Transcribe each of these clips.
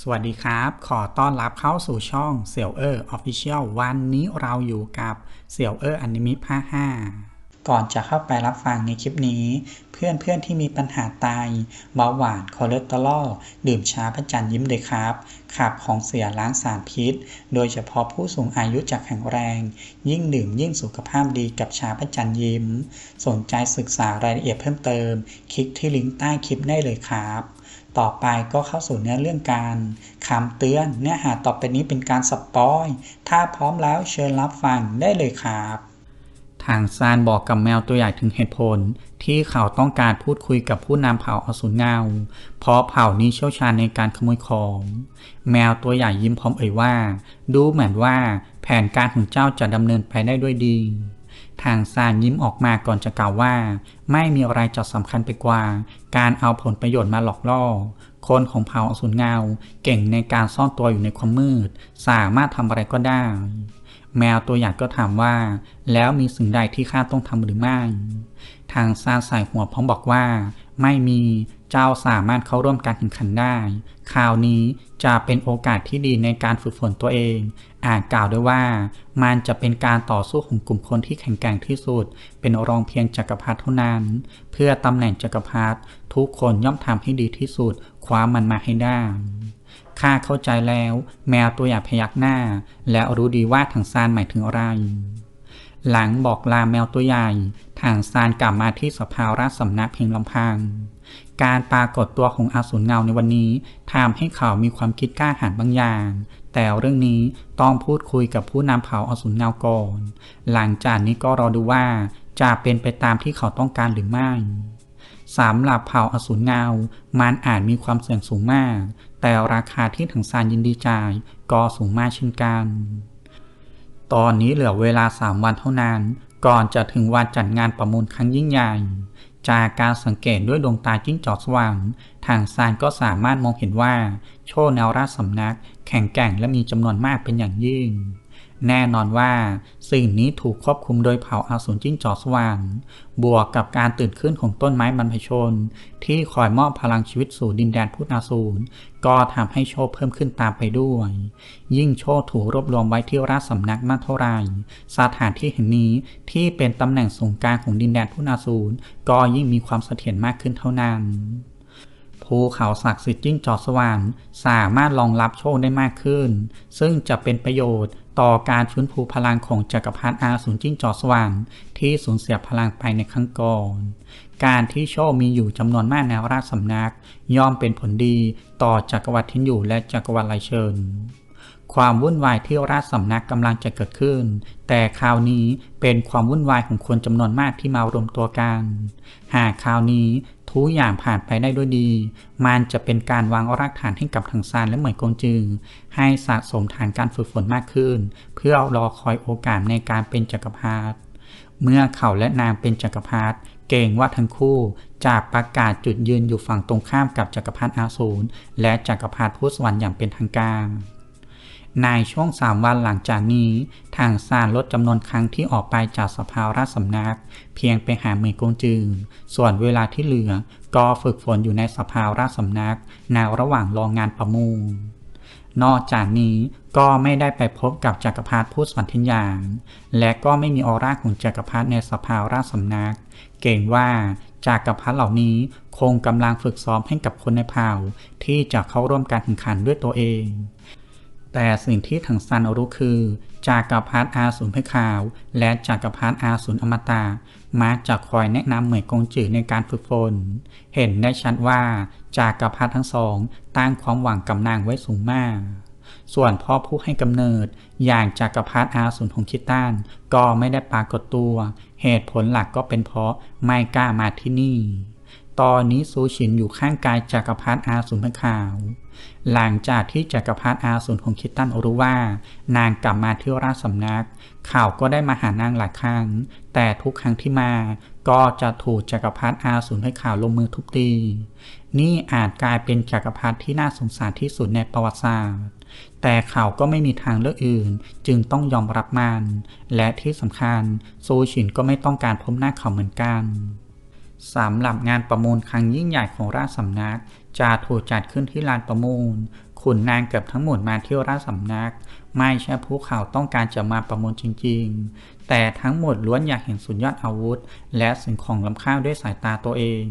สวัสดีครับ ขอต้อนรับเข้าสู่ช่องเสี่ยวเออร์ออฟฟิเชียลวันนี้เราอยู่กับเสี่ยวเออร์อนิมิภาค5ก่อนจะเข้าไปรับฟังในคลิปนี้ เพื่อนเพื่อนที่มีปัญหาไตเบาหวานคอเลสเตอรอลดื่มชาพระจันทร์ยิ้มเลยครับ ขับของเสียล้างสารพิษ โดยเฉพาะผู้สูงอายุจะแข็งแรง ยิ่งดื่มยิ่งสุขภาพดีกับชาพระจันทร์ยิ้ม สนใจศึกษารายละเอียดเพิ่มเติม คลิกที่ลิงก์ใต้คลิปได้เลยครับ ต่อไปก็เข้าสู่เนื้อเรื่องการคำเตือน เนื้อหาต่อไปนี้เป็นการสปอย ถ้าพร้อมแล้วเชิญรับฟังได้เลยครับ ทางซานบอกกับแมวตัวใหญ่ถึงเหตุผล ที่เขาต้องการพูดคุยกับผู้นำเผ่าอสูรเงา เพราะเผ่านี้เชี่ยวชาญในการขโมยของ แมวตัวใหญ่ยิ้มพร้อมเอ่ยว่า ดูเหมือนว่าแผนการของเจ้าจะดำเนินไปได้ด้วยดี ทางซานยิ้มออกมาก่อนจะกล่าวว่า ไม่มีอะไรจะสำคัญไปกว่า การเอาผลประโยชน์มาหลอกล่อ คนของเผ่าอสูรเงา เก่งในการซ่อนตัวอยู่ในความมืด สามารถทำอะไรก็ได้ แมวตัวใหญ่ก็ถามว่า แล้วมีสิ่งใดที่ข้าต้องทำหรือไม่ ทางซานใส่หัวพร้อมบอกว่า ไม่มี เจ้าสามารถเข้าร่วมการแข่งขันได้ คราวนี้จะเป็นโอกาสที่ดีในการฝึกฝนตัวเอง อาจกล่าวได้ว่ามันจะเป็นการต่อสู้ของกลุ่มคนที่แข็งแกร่งที่สุด เป็นรองเพียงจักรพรรดิเท่านั้น เพื่อตำแหน่งจักรพรรดิทุกคนย่อมทำให้ดีที่สุด คว้ามันมาให้ได้ข้าเข้าใจแล้ว แมวตัวใหญ่พยักหน้า และรู้ดีว่าทางซานหมายถึงอะไร หลังบอกลาแมวตัวใหญ่ทางซานกลับมาที่สภาราชสำนักเพียงลำพัง การปรากฏตัวของอสูรเงาในวันนี้ทำให้เขามีความคิดกล้าหาญบางอย่าง แต่เรื่องนี้ต้องพูดคุยกับผู้นำเผ่าอสูรเงาก่อน หลังจากนี้ก็รอดูว่าจะเป็นไปตามที่เขาต้องการหรือไม่สำหรับเผ่าอสูรเงา มันอาจมีความเสี่ยงสูงมาก แต่ราคาที่ถังซานยินดีจ่ายก็สูงมากเช่นกัน ตอนนี้เหลือเวลา 3 วันเท่านั้น ก่อนจะถึงวันจัดงานประมูลครั้งยิ่งใหญ่ จากการสังเกตด้วยดวงตาจิ้งจอกสว่าง ทางซานก็สามารถมองเห็นว่า โชแนวราชสำนัก แข็งแกร่งและมีจำนวนมากเป็นอย่างยิ่ง แน่นอนว่าสิ่งนี้ถูกควบคุมโดยเผ่าอาสูรจิ้งจอกสว่าง บวกกับการตื่นขึ้นของต้นไม้บรรพชน ที่คอยมอบพลังชีวิตสู่ดินแดนพุทธอาสูร ก็ทำให้โชคเพิ่มขึ้นตามไปด้วย ยิ่งโชคถูกรวบรวมไว้ที่ราชสำนักมากเท่าไหร่สถานที่แห่งนี้ที่เป็นตำแหน่งสูงกลางของดินแดนพุทธอาสูรก็ยิ่งมีความเสถียรมากขึ้นเท่านั้น ภูเขาศักดิ์สิทธิ์จิ้งจอกสว่างสามารถรองรับโชคได้มากขึ้น ซึ่งจะเป็นประโยชน์ต่อการฟื้นฟูพลังของจักรพรรดิอาสูรจิ้งจอกสว่างที่สูญเสียพลังไปในครั้งก่อน การที่โชคมีอยู่จำนวนมากในราชสำนัก ย่อมเป็นผลดีต่อจักรวรรดิทินอยู่และจักรวรรดิไลเชิญความวุ่นวายที่ราชสำนักกำลังจะเกิดขึ้น แต่คราวนี้เป็นความวุ่นวายของคนจำนวนมากที่มารวมตัวกัน หากคราวนี้ ทุกอย่างผ่านไปได้ด้วยดี มันจะเป็นการวางรากฐานให้กับทางซานและเหมยกงจือ ให้สะสมฐานการฝึกฝนมากขึ้น เพื่อรอคอยโอกาสในการเป็นจักรพรรดิ เมื่อเขาและนางเป็นจักรพรรดิเกรงว่าทั้งคู่จะประกาศจุดยืนอยู่ฝั่งตรงข้ามกับจักรพรรดิอาสูรและจักรพรรดิพุทธสวรรค์อย่างเป็นทางการ ในช่วงสามวันหลังจากนี้ ทางซานลดจำนวนครั้งที่ออกไปจากสภาราชสำนัก เพียงไปหาเมยกงจือส่วนเวลาที่เหลือ ก็ฝึกฝนอยู่ในสภาราชสำนักในระหว่างรองงานประมูล นอกจากนี้ก็ไม่ได้ไปพบกับจักรพรรดิผู้สวรรค์ทินอย่างและก็ไม่มีออร่าของจักรพรรดิในสภาราชสำนัก เก่งว่าจักรพรรดเหล่านี้คงกำลังฝึกซ้อมให้กับคนในเผ่าที่จะเข้าร่วมการแข่งขันด้วยตัวเอง แต่สิ่งที่ถังซันรู้คือจากกัรพรรดิอาสูรเพชรขาว และจากกัรพรรดิอาสูรอมตะมักจะคอยแนะนำเหมยกงจือในการฝึกฝน เห็นได้ชัดว่าจากกัรพรรดิทั้งสองตั้งความหวังกำนางไว้สูงมาก ส่วนพ่อผู้ให้กำเนิดอย่างจากกัรพรรดิอาสูรของคิตันก็ไม่ได้ปรากฏตัว เหตุผลหลักก็เป็นเพราะไม่กล้ามาที่นี่ ตอนนี้ซูชินอยู่ข้างกายจักรพรรดิอาสูรพระขาว หลังจากที่จักรพรรดิอาสูรของคิดตันรู้ว่า นางกลับมาที่ราชสำนัก ข่าวก็ได้มาหานางหลายครั้ง แต่ทุกครั้งที่มา ก็จะถูกจักรพรรดิอาสูรพระขาวลงมือทุบตี นี่อาจกลายเป็นจักรพรรดิที่น่าสงสารที่สุดในประวัติศาสตร์ แต่เขาก็ไม่มีทางเลือกอื่น จึงต้องยอมรับมัน และที่สำคัญซูชินก็ไม่ต้องการพบหน้าเขาเหมือนกันสำหรับงานประมูลครั้งยิ่งใหญ่ของราชสำนัก จะถูกจัดขึ้นที่ลานประมูล ขุนนางเกือบทั้งหมดมาเที่ยวราชสำนัก ไม่ใช่ผู้ข่าวต้องการจะมาประมูลจริง ๆ แต่ทั้งหมดล้วนอยากเห็นสุดยอดอาวุธ และสิ่งของล้ำค่าด้วยสายตาตัวเอง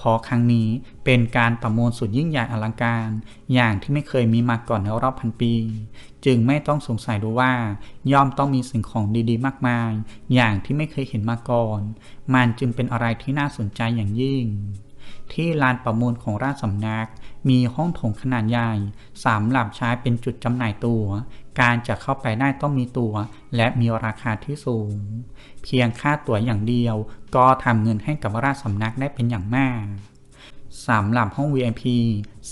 พราะครั้งนี้เป็นการประมูลสุดยิ่งใหญ่อลังการ อย่างที่ไม่เคยมีมาก่อนในรอบพันปี จึงไม่ต้องสงสัยดูว่า ย่อมต้องมีสิ่งของดีๆ มากมาย อย่างที่ไม่เคยเห็นมาก่อน มันจึงเป็นอะไรที่น่าสนใจอย่างยิ่ง ที่ลานประมูลของราชสำนัก มีห้องโถงขนาดใหญ่สามหลับใช้เป็นจุดจำหน่ายตัวการจะเข้าไปได้ต้องมีตัวและมีราคาที่สูง เพียงค่าตั๋วอย่างเดียว ก็ทำเงินให้กับราชสำนักได้เป็นอย่างมากสำหรับห้อง VIP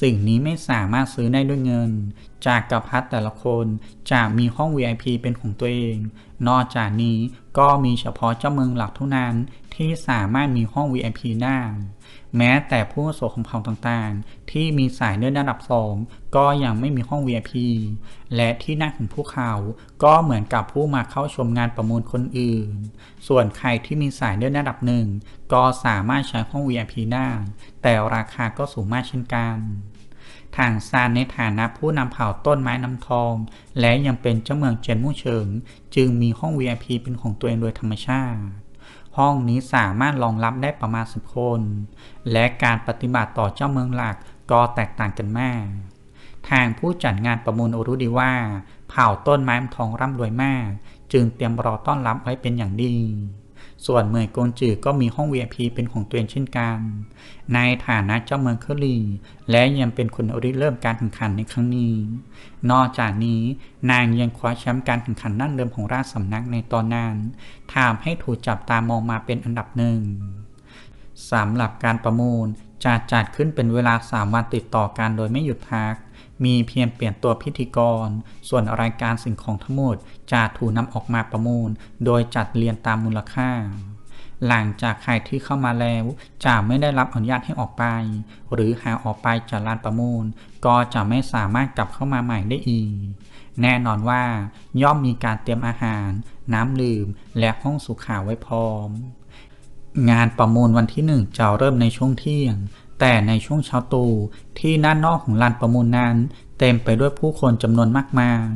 สิ่งนี้ไม่สามารถซื้อได้ด้วยเงิน จากกระพัดแต่ละคนจะมีห้อง VIP เป็นของตัวเอง นอกจากนี้ก็มีเฉพาะเจ้าเมืองหลักเท่านั้น ที่สามารถมีห้อง VIP ได้ แม้แต่ผู้อาวุโสของเผ่าต่างๆ ที่มีสายเลือดระดับสองก็ยังไม่มีห้อง VIP และที่นั่งของพวกเขา ก็เหมือนกับผู้มาเข้าชมงานประมูลคนอื่น ส่วนใครที่มีสายเลือดระดับหนึ่งก็สามารถใช้ห้อง VIP ได้ แต่ราคาก็สูงมากเช่นกันทางซานในฐานะผู้นำเผ่าต้นไม้น้ำทอง และยังเป็นเจ้าเมืองเจียนมู่เฉิง จึงมีห้อง VIP เป็นของตัวเองโดยธรรมชาติ ห้องนี้สามารถรองรับได้ประมาณ 10 คน และการปฏิบัติต่อเจ้าเมืองหลักก็แตกต่างกันมาก ทางผู้จัดงานประมูลอรุดีว่า เผ่าต้นไม้ทองร่ำรวยมาก จึงเตรียมรอต้อนรับไว้เป็นอย่างดี ส่วนเมืองกงจือก็มีห้อง VIP เป็นของตัวเองเช่นกัน ในฐานะเจ้าเมืองเคอรีและยังเป็นคนริเริ่มการแข่งขันในครั้งนี้ นอกจากนี้นางยังคว้าแชมป์การแข่งขันนั่นเดิมของราชสำนักในตอนนั้นทำให้ถูกจับตามองมาเป็นอันดับหนึ่งสำหรับการประมูลจะจัดขึ้นเป็นเวลา 3 วันติดต่อกันโดยไม่หยุดพัก มีเพียงเปลี่ยนตัวพิธีกร ส่วนรายการสิ่งของทั้งหมดจะถูกนำออกมาประมูล โดยจัดเรียงตามมูลค่า หลังจากใครที่เข้ามาแล้วจะไม่ได้รับอนุญาตให้ออกไป หรือหาออกไปจากลานประมูล ก็จะไม่สามารถกลับเข้ามาใหม่ได้อีก แน่นอนว่าย่อมมีการเตรียมอาหาร น้ำดื่ม และห้องสุขาไว้พร้อมงานประมูลวันที่หนึ่งจะเริ่มในช่วงเที่ยง แต่ในช่วงเช้าตรู่ที่ด้านนอกของลานประมูลนั้น เต็มไปด้วยผู้คนจำนวนมากมาย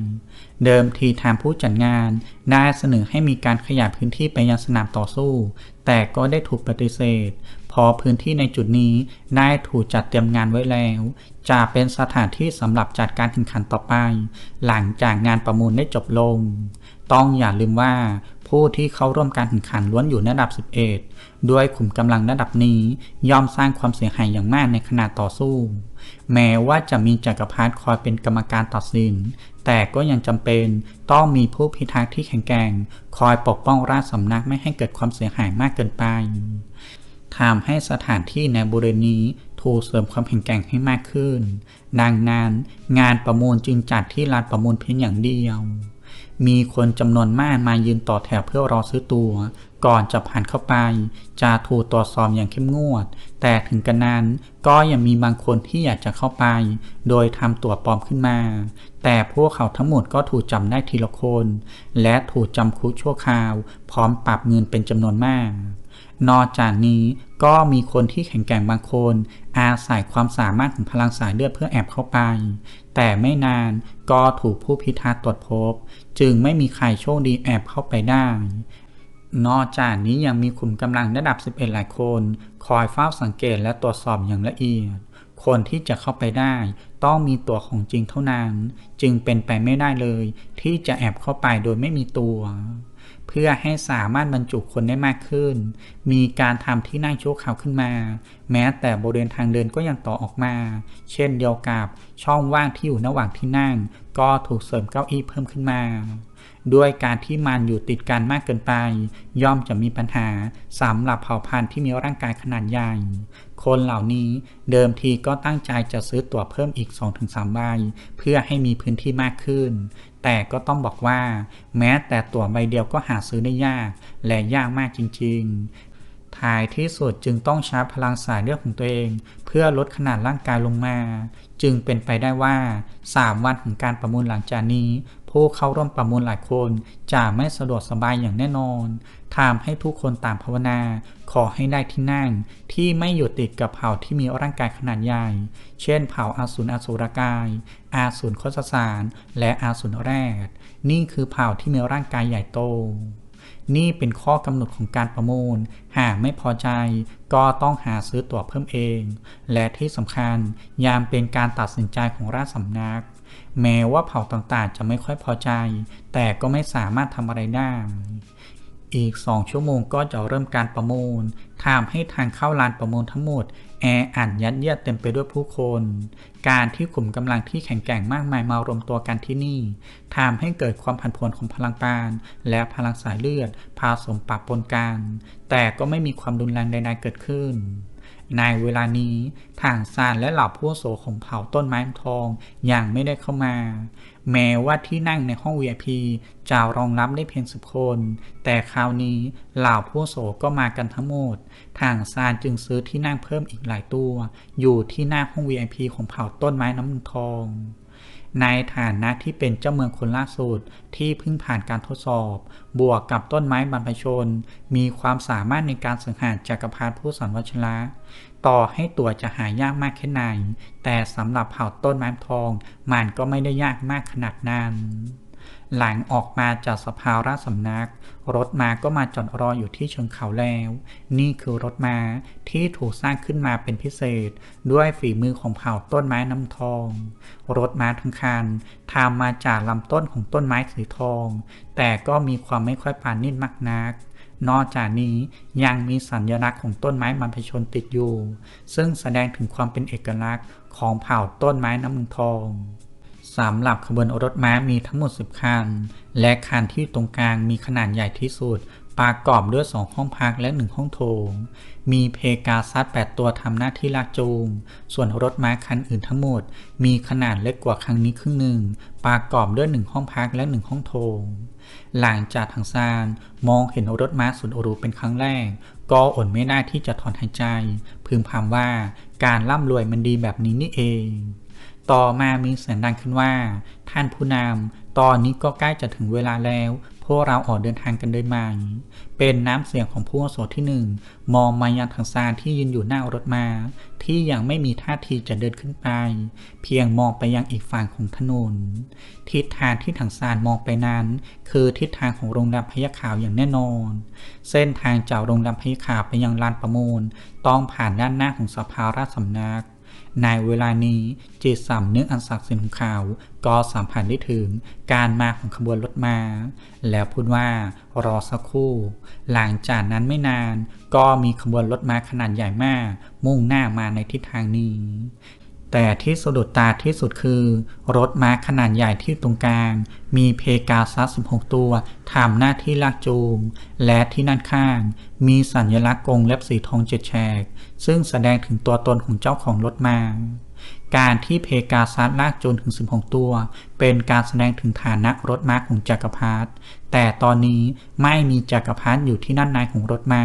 เดิมทีทางผู้จัดงานได้เสนอให้มีการขยายพื้นที่ไปยังสนามต่อสู้ แต่ก็ได้ถูกปฏิเสธพราะพื้นที่ในจุดนี้ได้ถูกจัดเตรียมงานไว้แล้ว จะเป็นสถานที่สำหรับจัดการแข่งขันต่อไป หลังจากงานประมูลได้จบลง ต้องอย่าลืมว่า ผู้ที่เข้าร่วมการแข่งขันล้วนอยู่ในระดับ 11 ด้วยขุมกำลังระดับนี้ย่อมสร้างความเสียหายอย่างมากในขณะต่อสู้ แม้ว่าจะมีจักรพรรดิคอยเป็นกรรมการตัดสิน แต่ก็ยังจำเป็นต้องมีผู้พิทักษ์ที่แข็งแกร่ง คอยปกป้องราชสำนักไม่ให้เกิดความเสียหายมากเกินไปทำให้สถานที่ในบริเวณนี้ถูกเสริมความแข็งแกร่งให้มากขึ้น ดังนั้นงานประมูลจึงจัดที่ลานประมูลเพียงอย่างเดียว มีคนจำนวนมากมายืนต่อแถวเพื่อรอซื้อตัวก่อนจะผ่านเข้าไป จะถูกตรวจสอบอย่างเข้มงวด แต่ถึงกระนั้นก็ยังมีบางคนที่อยากจะเข้าไป โดยทำตั๋วปลอมขึ้นมา แต่พวกเขาทั้งหมดก็ถูกจำได้ทีละคน และถูกจำคุกชั่วคราว พร้อมปรับเงินเป็นจำนวนมาก นอกจากนี้ก็มีคนที่แข็งแกร่งบางคน อาศัยความสามารถของพลังสายเลือดเพื่อแอบเข้าไป แต่ไม่นานก็ถูกผู้พิทักษ์ตรวจพบ จึงไม่มีใครโชคดีแอบเข้าไปได้ นอกจากนี้ยังมีขุมกำลังระดับ 11 หลายคน คอยเฝ้าสังเกตและตรวจสอบอย่างละเอียด คนที่จะเข้าไปได้ ต้องมีตัวของจริงเท่านั้น จึงเป็นไปไม่ได้เลย ที่จะแอบเข้าไปโดยไม่มีตัว เพื่อให้สามารถบรรจุคนได้มากขึ้น มีการทำที่นั่งชั่วคราวขึ้นมา แม้แต่บริเวณทางเดินก็ยังต่อออกมา เช่นเดียวกับช่องว่างที่อยู่ระหว่างที่นั่ง ก็ถูกเสริมเก้าอี้เพิ่มขึ้นมาด้วยการที่มันอยู่ติดกันมากเกินไป ย่อมจะมีปัญหาสำหรับเผ่าพันธุ์ที่มีร่างกายขนาดใหญ่ คนเหล่านี้เดิมทีก็ตั้งใจจะซื้อตั๋วเพิ่มอีก 2-3ใบเพื่อให้มีพื้นที่มากขึ้น แต่ก็ต้องบอกว่า แม้แต่ตั๋วใบเดียวก็หาซื้อได้ยาก และยากมากจริงๆ ท้ายที่สุดจึงต้องชาร์จพลังสายเลือดของตัวเอง เพื่อลดขนาดร่างกายลงมา จึงเป็นไปได้ว่า 3 วันของการประมูลหลังจากนี้ ผู้เข้าร่วมประมูลหลายคนจะไม่สะดวกสบายอย่างแน่นอนทำให้ทุกคนต่างภาวนา ขอให้ได้ที่นั่ง ที่ไม่อยู่ติดกับเผ่าที่มีร่างกายขนาดใหญ่ เช่นเผ่าอาสูรอสุรกาย อาสูรโคสสาร และอาสูรแรด นี่คือเผ่าที่มีร่างกายใหญ่โต นี่เป็นข้อกำหนดของการประมูล หากไม่พอใจ ก็ต้องหาซื้อตั๋วเพิ่มเอง และที่สำคัญยามเป็นการตัดสินใจของราชสำนัก แม้ว่าเผ่าต่างๆ จะไม่ค่อยพอใจ แต่ก็ไม่สามารถทำอะไรได้ อีก 2 ชั่วโมงก็จะเริ่มการประมูลทำให้ทางเข้าลานประมูลทั้งหมด แออัดยัดเยียดเต็มไปด้วยผู้คน การที่กลุ่มกำลังที่แข็งแกร่งมากมายมารวมตัวกันที่นี่ทำให้เกิดความผันผวนของพลังปาน และพลังสายเลือดผสมปะปนกันแต่ก็ไม่มีความรุนแรงใดๆเกิดขึ้น ในเวลานี้ทางซานและเหล่าผู้โสของเผ่าต้นไม้ทองยังไม่ได้เข้ามา แม้ว่าที่นั่งในห้อง VIP จะรองรับได้เพียงสิบคน แต่คราวนี้เหล่าผู้โสก็มากันทั้งหมด ทางซานจึงซื้อที่นั่งเพิ่มอีกหลายตัว อยู่ที่หน้าห้อง VIP ของเผ่าต้นไม้น้ำทอง ในฐานะที่เป็นเจ้าเมืองคนล่าสุดที่เพิ่งผ่านการทดสอบ บวกกับต้นไม้บรรพชน มีความสามารถในการสังหารจักรพรรดิผู้สันวัชระต่อให้ตัวจะหายากมากแค่ไหน แต่สำหรับเผ่าต้นไม้ทอง มันก็ไม่ได้ยากมากขนาดนั้น หลังออกมาจากสภาราชสำนัก รถมาก็มาจอดรออยู่ที่เชิงเขาแล้ว นี่คือรถมาที่ถูกสร้างขึ้นมาเป็นพิเศษ ด้วยฝีมือของเผ่าต้นไม้น้ำทอง รถมาทั้งคันทำมาจากลำต้นของต้นไม้สีทอง แต่ก็มีความไม่ค่อยปานนิ่มากนักนอกจากนี้ยังมีสัญลักษณ์ของต้นไม้บรรพชนติดอยู่ ซึ่งแสดงถึงความเป็นเอกลักษณ์ของเผ่าต้นไม้น้ำมันทอง สำหรับขบวนรถม้ามีทั้งหมด 10 คัน และคันที่ตรงกลางมีขนาดใหญ่ที่สุด ประกอบด้วย 2 ห้องพักและ 1 ห้องโถง มีเพกาซัส8ตัวทำหน้าที่ลากจูง ส่วนรถม้าคันอื่นทั้งหมด มีขนาดเล็กกว่าครั้งนี้ครึ่งหนึ่ง ประกอบด้วย 1 ห้องพักและ 1 ห้องโถง หลังจากทางซานมองเห็นรถม้าสุดหรูเป็นครั้งแรก ก็อดไม่ได้ที่จะถอนหายใจ พึมพำว่าการร่ำรวยมันดีแบบนี้นี่เอง ต่อมามีเสียงดังขึ้นว่า ท่านผู้นำตอนนี้ก็ใกล้จะถึงเวลาแล้ว พวกเราออกเดินทางกันได้ไหมเป็นน้ำเสียงของผู้อาโสที่หนึ่งมองมายังทางซานที่ยืนอยู่หน้ารถมา ที่ยังไม่มีท่าทีจะเดินขึ้นไป เพียงมองไปยังอีกฝั่งของถนน ทิศทางที่ทางซานมองไปนั้น คือทิศทางของโรงแรมพยาขาวอย่างแน่นอน เส้นทางจากโรงแรมพยาขาวไปยังลานประมูล ต้องผ่านด้านหน้าของสภาราชสำนัก ในเวลานี้จิตสำนึกอันศักดิ์สิทธิ์ของเขา ก็สัมผัสได้ถึงการมาของขบวนรถมา แล้วพูดว่ารอสักครู่ หลังจากนั้นไม่นานก็มีขบวนรถมาขนาดใหญ่มาก มุ่งหน้ามาในทิศทางนี้แต่ที่สะดุดตาที่สุดคือ รถม้าขนาดใหญ่ที่ตรงกลาง มีเพกาซัส 16 ตัวทำหน้าที่ลากจูง และที่ด้านข้าง มีสัญลักษณ์กรงเล็บสีทองเจ็ดแฉก ซึ่งแสดงถึงตัวตนของเจ้าของรถม้าการที่เพกาซัสลากจูงถึง 16 ตัว เป็นการแสดงถึงฐานะรถม้าของจักรพรรดิ แต่ตอนนี้ไม่มีจักรพรรดิอยู่ที่นั่นนายของรถม้า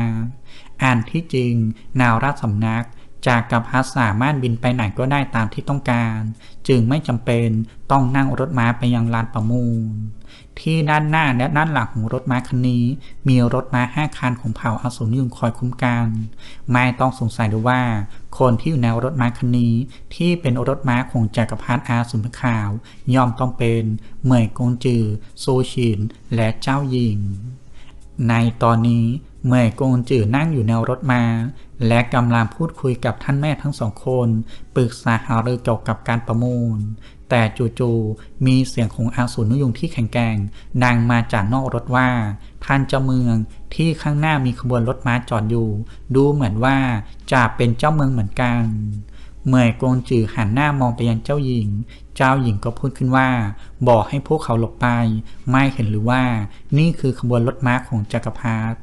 อันที่จริง นาวราชสำนัก จากกัรพรรดิสามารถบินไปไหนก็ได้ตามที่ต้องการ จึงไม่จำเป็นต้องนั่งรถม้าไปยังลานประมูล ที่ด้านหน้าและด้านหลังของรถม้าคันนี้ มีรถม้าห้าคันของเผ่าอสูรยุงคอยคุ้มกันไม่ต้องสงสัยด้วยว่า คนที่อยู่ในรถม้าคันนี้ ที่เป็นรถม้าของจักรพรรดิอาสูรขาว ย่อมต้องเป็นเหมยกงจือ โซชิน และเจ้าหญิง ในตอนนี้ เมยกงจื่อนั่งอยู่ในรถมา และกำลังพูดคุยกับท่านแม่ทั้งสองคน ปรึกษาหารือเกี่ยวกับการประมูล แต่จู่ๆมีเสียงของอาสูรนุยงที่แข็งแกร่งดังมาจากนอกรถว่า ท่านเจ้าเมืองที่ข้างหน้ามีขบวนรถม้าจอดอยู่ ดูเหมือนว่าจะเป็นเจ้าเมืองเหมือนกัน เมื่อยกงจื่อหันหน้ามองไปยังเจ้าหญิง เจ้าหญิงก็พูดขึ้นว่า บอกให้พวกเขาหลบไป ไม่เห็นหรือว่า นี่คือขบวนรถม้าของจักรพรรดิ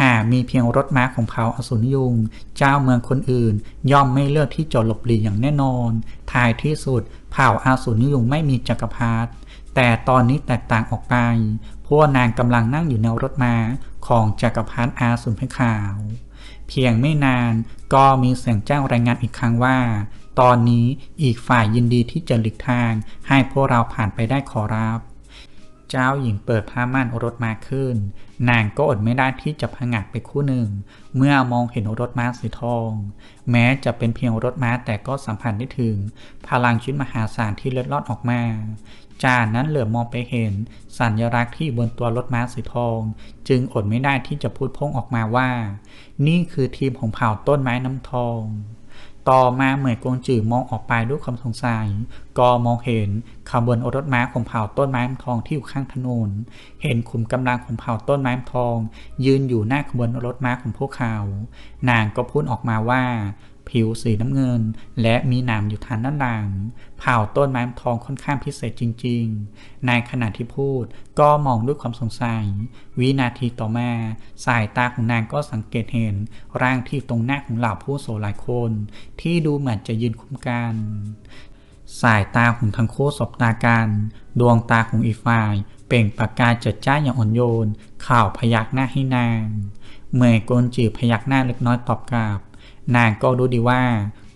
หากมีเพียงรถม้าของเผ่าอสูรยุง เจ้าเมืองคนอื่น ย่อมไม่เลือกที่จะหลบหลีกอย่างแน่นอน ท้ายที่สุด เผ่าอาสูรยุงไม่มีจักรพรรดิ แต่ตอนนี้แตกต่างออกไป พวกนางกำลังนั่งอยู่ในรถม้าของจักรพรรดิอาสูรพขาว เพียงไม่นานก็มีเสียงแจ้งรายงานอีกครั้งว่า ตอนนี้อีกฝ่ายยินดีที่จะหลีกทางให้พวกเราผ่านไปได้ขอรับ เจ้าหญิงเปิดผ้าม่านรถม้าขึ้น นางก็อดไม่ได้ที่จะผงะไปคู่หนึ่ง เมื่อมองเห็นรถม้าสีทอง แม้จะเป็นเพียงรถม้าแต่ก็สัมผัสได้ถึง พลังชีวิตมหาศาลที่เล็ดลอดออกมาจานนั้นเหลือบมองไปเห็น สัญลักษณ์ที่บนตัวรถม้าสีทอง จึงอดไม่ได้ที่จะพูดพ้งออกมาว่า นี่คือทีมของเผ่าต้นไม้น้ำทอง ต่อมาเหมยกงจือมองออกไปด้วยความสงสัย ก็มองเห็นขบวนรถม้าของเผ่าต้นไม้ทองที่อยู่ข้างถนน เห็นขุมกำลังของเผ่าต้นไม้ทอง ยืนอยู่หน้าขบวนรถม้าของพวกเขา นางก็พูดออกมาว่า ผิวสีน้ำเงิน และมีหนามอยู่ทางด้านหลังเผ่าต้นไม้ทองค่อนข้างพิเศษจริงๆ ในขณะที่พูดก็มองด้วยความสงสัย วินาทีต่อมา สายตาของนางก็สังเกตเห็น ร่างที่ตรงหน้าของเหล่าผู้โสหลายคน ที่ดูเหมือนจะยืนคุ้มกันสายตาของทั้งคู่สบตากัน ดวงตาของอีกฝ่าย เปล่งประกายจัดจ้าอย่างอ่อนโยน ข่าวพยักหน้าให้นาง เมื่อกนจือพยักหน้าเล็กน้อยตอบกลับ นางก็รู้ดีว่า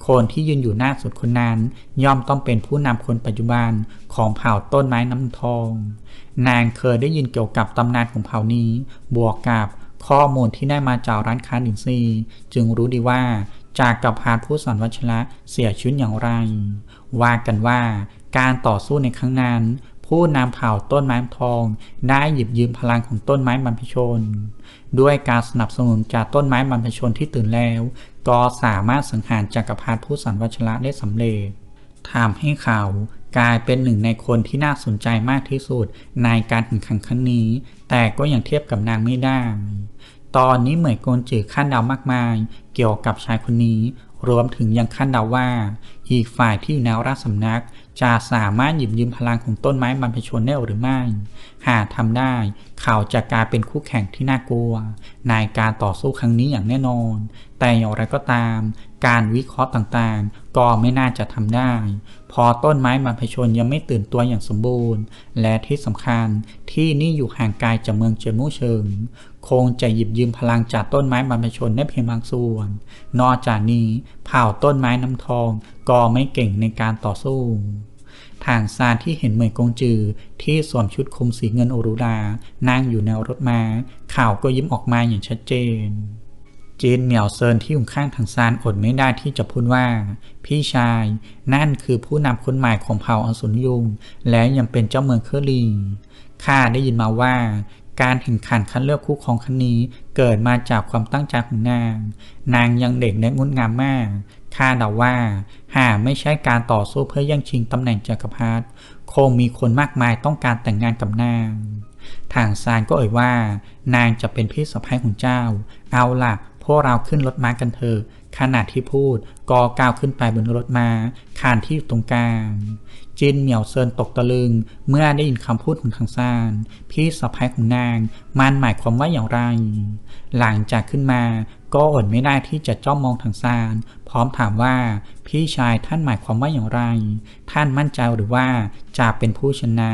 คนที่ยืนอยู่หน้าสุดคนนั้น ย่อมต้องเป็นผู้นำคนปัจจุบันของเผ่าต้นไม้น้ำทอง นางเคยได้ยินเกี่ยวกับตำนานของเผ่านี้ บวกกับข้อมูลที่ได้มาจากร้านค้าหนึ่งซีจึงรู้ดีว่าจากกับพาผู้สอนวัชระเสียชีวิตอย่างไร ว่ากันว่าการต่อสู้ในครั้งนั้น ผู้นำเผ่าต้นไม้ทอง ได้หยิบยืมพลังของต้นไม้บรรพชน ด้วยการสนับสนุนจากต้นไม้บรรพชนที่ตื่นแล้ว ก็สามารถสังหารจักรพรรดิผู้สอนวัชระได้สำเร็จทำให้เขากลายเป็นหนึ่งในคนที่น่าสนใจมากที่สุดในการแข่งขันครั้งนี้ แต่ก็ยังเทียบกับนางไม่ได้ ตอนนี้เหมยโกนจือขั้นเดามากมาย เกี่ยวกับชายคนนี้ รวมถึงยังขั้นเดาว่า อีกฝ่ายที่อยู่ในราชสำนัก จะสามารถหยิบยืมพลังของต้นไม้บรรพชนได้หรือไม่ หากทำได้ เขาจะกลายเป็นคู่แข่งที่น่ากลัว ในการต่อสู้ครั้งนี้อย่างแน่นอน แต่อย่างไรก็ตาม การวิเคราะห์ต่างๆ ก็ไม่น่าจะทำได้ พอต้นไม้บรรพชนยังไม่ตื่นตัวอย่างสมบูรณ์ และที่สำคัญที่นี่อยู่ห่างไกลจากเมืองเจมูเชิงคงจะหยิบยืมพลังจากต้นไม้บรรพชนได้เพียงบางส่วน นอกจากนี้เผ่าต้นไม้น้ำทองก็ไม่เก่งในการต่อสู้ทางซานที่เห็นเหมยกงจือ ที่สวมชุดคลุมสีเงินโอรุดา นั่งอยู่ในรถมา้าข่าวก็ยิ้มออกมาอย่างชัดเจน จีนเหมียวเซินที่อยู่ข้างทางซานอดไม่ได้ที่จะพูดว่า พี่ชาย นั่นคือผู้นำคนใหม่ของเผ่าอสุรยุง และยังเป็นเจ้าเมืองเคอรีข้าได้ยินมาว่า การแข่งขันคัดเลือกคู่ครองครั้งนี้เกิดมาจากความตั้งใจของนาง นางยังเด็กและงดงามมากข้าเดาว่า หากไม่ใช่การต่อสู้เพื่อแย่งชิงตำแหน่งจักรพรรดิคงมีคนมากมายต้องการแต่งงานกับนาง ทางซานก็เอ่ยว่า นางจะเป็นพี่สะใภ้ของเจ้า เอาล่ะ พวกเราขึ้นรถม้ากันเถอะขณะที่พูดก็ก้าวขึ้นไปบนรถม้าคานที่อยู่ตรงกลาง จินเหมียวเซินตกตะลึง เมื่อได้ยินคำพูดของทางซาน พี่สะใภ้ของนาง มันหมายความว่าอย่างไร หลังจากขึ้นมาก็อดไม่ได้ที่จะจ้องมองทางซาน พร้อมถามว่าพี่ชายท่านหมายความว่าอย่างไร ท่านมั่นใจหรือว่าจะเป็นผู้ชนะ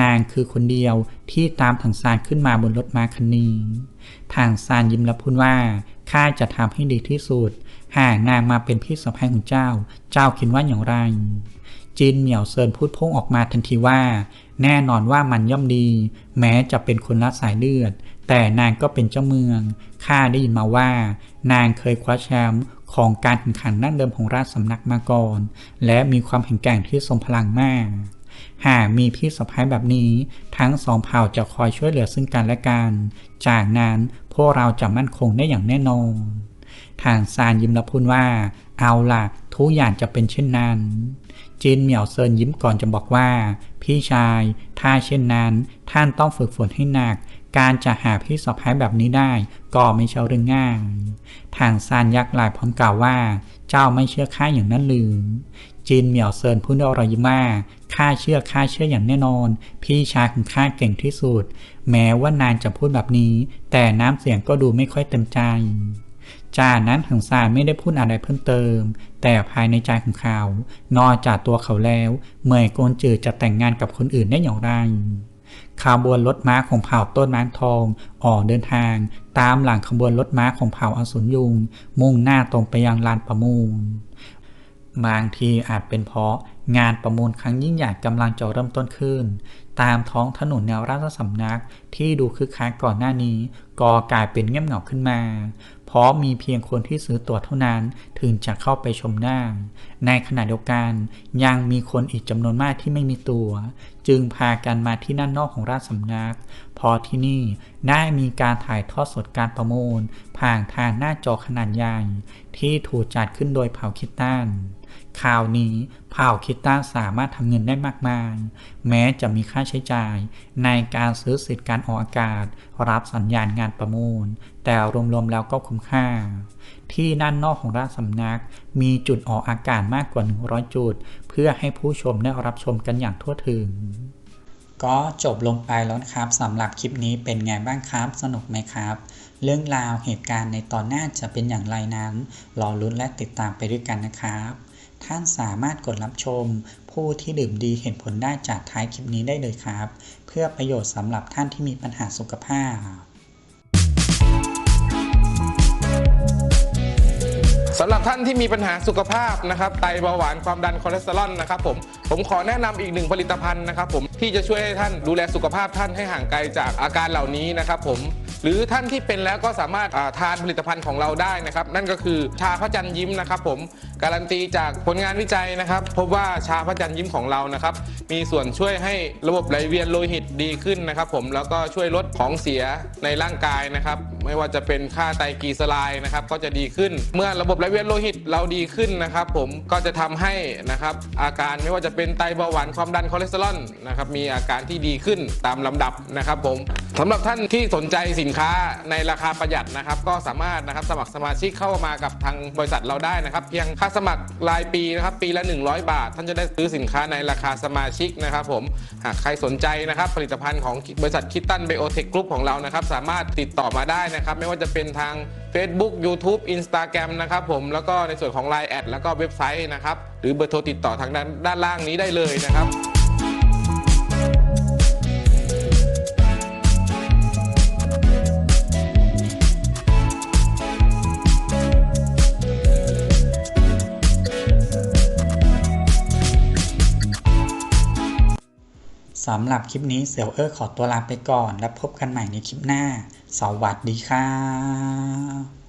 นางคือคนเดียวที่ตามทางซานขึ้นมาบนรถม้าคันนี้ ทางซานยิ้มและพูดว่าข้าจะทำให้ดีที่สุด หากนางมาเป็นพี่สะใภ้ของเจ้า เจ้าคิดว่าอย่างไร จินเหมียวเซินพูดพุ่งออกมาทันทีว่า แน่นอนว่ามันย่อมดี แม้จะเป็นคนละสายเลือด แต่นางก็เป็นเจ้าเมืองข้าได้ยินมาว่า นางเคยคว้าแชมป์ของการแข่งขันดั้งเดิมของราชสำนักมาก่อน และมีความแข็งแกร่งที่ทรงพลังมาก หากมีพี่สะพ้ายแบบนี้ ทั้งสองเผ่าจะคอยช่วยเหลือซึ่งกันและกัน จากนั้นพวกเราจะมั่นคงได้อย่างแน่นอน ทางซานยิ้มและพูดว่า เอาล่ะ ทุกอย่างจะเป็นเช่นนั้นจินเหมียวเซินยิ้มก่อนจะบอกว่า พี่ชาย ถ้าเช่นนั้น ท่านต้องฝึกฝนให้หนัก การจะหาพี่สะพ้ายแบบนี้ได้ ก็ไม่ใช่เรื่องง่าย ทางซานยักษ์ลายพร้อมกล่าวว่า เจ้าไม่เชื่อข้าอย่างนั้นหรือจินเหมียวเซินพูดด้วยรอยยิ้มว่าข้าเชื่อข้าเชื่ออย่างแน่นอน พี่ชายของข้าเก่งที่สุด แม้ว่านานจะพูดแบบนี้ แต่น้ำเสียงก็ดูไม่ค่อยเต็มใจ จานั้นทางซานไม่ได้พูดอะไรเพิ่มเติม แต่ภายในใจของเขา นอกจากตัวเขาแล้วเมื่โกนจืดจะแต่งงานกับคนอื่นได้อย่างไรขบวนรถม้าของเผ่าต้นไม้ทองออกเดินทาง ตามหลังขบวนรถม้าของเผ่าอสุรยุง มุ่งหน้าตรงไปยังลานประมูล บางทีอาจเป็นเพราะงานประมูลครั้งยิ่งใหญ่กำลังจะเริ่มต้นขึ้น ตามท้องถนนแนวราชสำนักที่ดูคึกคักก่อนหน้านี้ ก็กลายเป็นเงียบเหงาขึ้นมา เพราะมีเพียงคนที่ซื้อตั๋วเท่านั้นถึงจะเข้าไปชมนาง ในขณะเดียวกันยังมีคนอีกจำนวนมากที่ไม่มีตัว๋ว จึงพากันมาที่ด้านนอกของราชสำนัก พอที่นี่ได้มีการถ่ายทอดสดการประมูล ผ่านทางหน้าจอขนาดใหญ่ ที่ถูกจัดขึ้นโดยเผ่าคิดตัน คราวนี้เผ่าคิตันสามารถทำเงินได้มากมาย แม้จะมีค่าใช้จ่าย ในการซื้อสิทธิ์การออกอากาศ รับสัญญาณงานประมูล แต่รวมๆแล้วก็คุ้มค่า ที่ด้านนอกของราชสำนัก มีจุดออกอากาศมากกว่า 100 จุด เพื่อให้ผู้ชมได้รับชมกันอย่างทั่วถึง ก็จบลงไปแล้วนะครับสำหรับคลิปนี้เป็นไงบ้างครับสนุกไหมครับเรื่องราวเหตุการณ์ในตอนหน้าจะเป็นอย่างไรนั้น รอลุ้นและติดตามไปด้วยกันนะครับ ท่านสามารถกดรับชม ผู้ที่ดื่มดีเห็นผลได้จากท้ายคลิปนี้ได้เลยครับ เพื่อประโยชน์สำหรับท่านที่มีปัญหาสุขภาพสำหรับท่านที่มีปัญหาสุขภาพนะครับไตเบาหวานความดันคอเลสเตอรอลนะครับผมผมขอแนะนำอีกหนึ่งผลิตภัณฑ์นะครับผมที่จะช่วยให้ท่านดูแลสุขภาพท่านให้ห่างไกลจากอาการเหล่านี้นะครับผม หรือท่านที่เป็นแล้วก็สามารถาทานผลิตภัณฑ์ของเราได้นะครับ นั่นก็คือชาพระจันทร์ยิ้มนะครับ ผมการันตีจากผลงานวิจัยนะครับ พบว่าชาพระจันทร์ยิ้มของเรานะครับ มีส่วนช่วยให้ระบบไหลเวียนโลหิตดีขึ้นนะครับ ผมแล้วก็ช่วยลดของเสียในร่างกายนะครับ ไม่ว่าจะเป็นค่าไตรกลีเซอไรด์นะครับ ก็จะดีขึ้น เมื่อระบบไหลเวียนโลหิตเราดีขึ้นนะครับ ผมก็จะทำให้นะครับอาการไม่ว่าจะเป็นไตเบาหวานความดันคอเลสเตอรอลนะครับมีอาการที่ดีขึ้นตามลำดับนะครับ ผมสำหรับท่านที่สนใจสินค้าในราคาประหยัดนะครับ ก็สามารถนะครับสมัครสมาชิกเข้ามากับทางบริษัทเราได้นะครับ เพียงค่าสมัครรายปีนะครับ ปีละ 100 บาท ท่านจะได้ซื้อสินค้าในราคาสมาชิกนะครับ ผมหากใครสนใจนะครับ ผลิตภัณฑ์ของบริษัทคิตตันไบโอเทคกรุ๊ปของเรานะครับ สามารถติดต่อมาได้นะครับ ไม่ว่าจะเป็นทาง Facebook YouTube Instagram นะครับผมแล้วก็ในส่วนของ Line แอดแล้วก็เว็บไซต์นะครับ หรือเบอร์โทรติดต่อทางด้านด้านล่างนี้ได้เลยนะครับ สำหรับคลิปนี้เสี่ยวเออขอตัวลาไปก่อน แล้วพบกันใหม่ในคลิปหน้า สวัสดีครับ